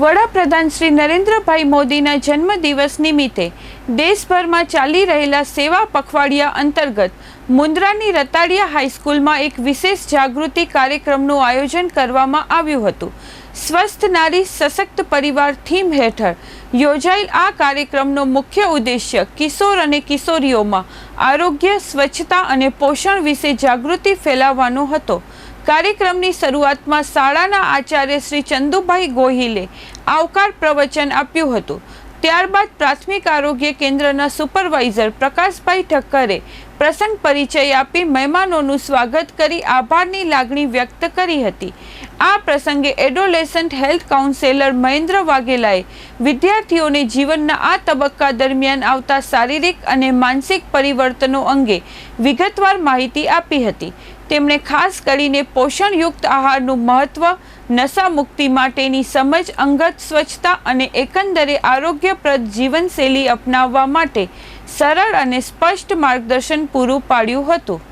વડાપ્રધાન શ્રી નરેન્દ્રભાઈ મોદીના જન્મદિવસ નિમિત્તે દેશભરમાં ચાલી રહેલા સેવા પખવાડિયા અંતર્ગત મુન્દ્રાની રતાડિયા હાઈસ્કૂલમાં એક વિશેષ જાગૃતિ કાર્યક્રમનું આયોજન કરવામાં આવ્યું હતું. સ્વસ્થ નારી સશક્ત પરિવાર થીમ હેઠળ યોજાયેલ આ કાર્યક્રમનો મુખ્ય ઉદ્દેશ્ય કિશોર અને કિશોરીઓમાં આરોગ્ય, સ્વચ્છતા અને પોષણ વિશે જાગૃતિ ફેલાવવાનો હતો. કાર્યક્રમની શરૂઆતમાં શાળાના આચાર્ય શ્રી ચંદુભાઈ ગોહિલે આવકાર પ્રવચન આપ્યું હતું. ત્યારબાદ પ્રાથમિક આરોગ્ય કેન્દ્રના સુપરવાઇઝર પ્રકાશભાઈ ઠક્કરે પ્રસંગ પરિચય આપી મહેમાનોનું સ્વાગત કરી આભારની લાગણી વ્યક્ત કરી હતી. આ પ્રસંગે એડોલેસન્ટ હેલ્થ કાઉન્સેલર મહેન્દ્ર વાઘેલાએ વિદ્યાર્થીઓને જીવનના આ તબક્કા દરમિયાન આવતા શારીરિક અને માનસિક પરિવર્તનો અંગે વિગતવાર માહિતી આપી હતી. તેમણે ખાસ કરીને પોષણયુક્ત આહારનું મહત્વ નશા મુક્તિ માટેની સમજ, અંગત સ્વચ્છતા અને એકંદરે આરોગ્યપ્રદ જીવનશૈલી અપનાવવા માટે સરળ અને સ્પષ્ટ માર્ગદર્શન પૂરું પાડ્યું હતું.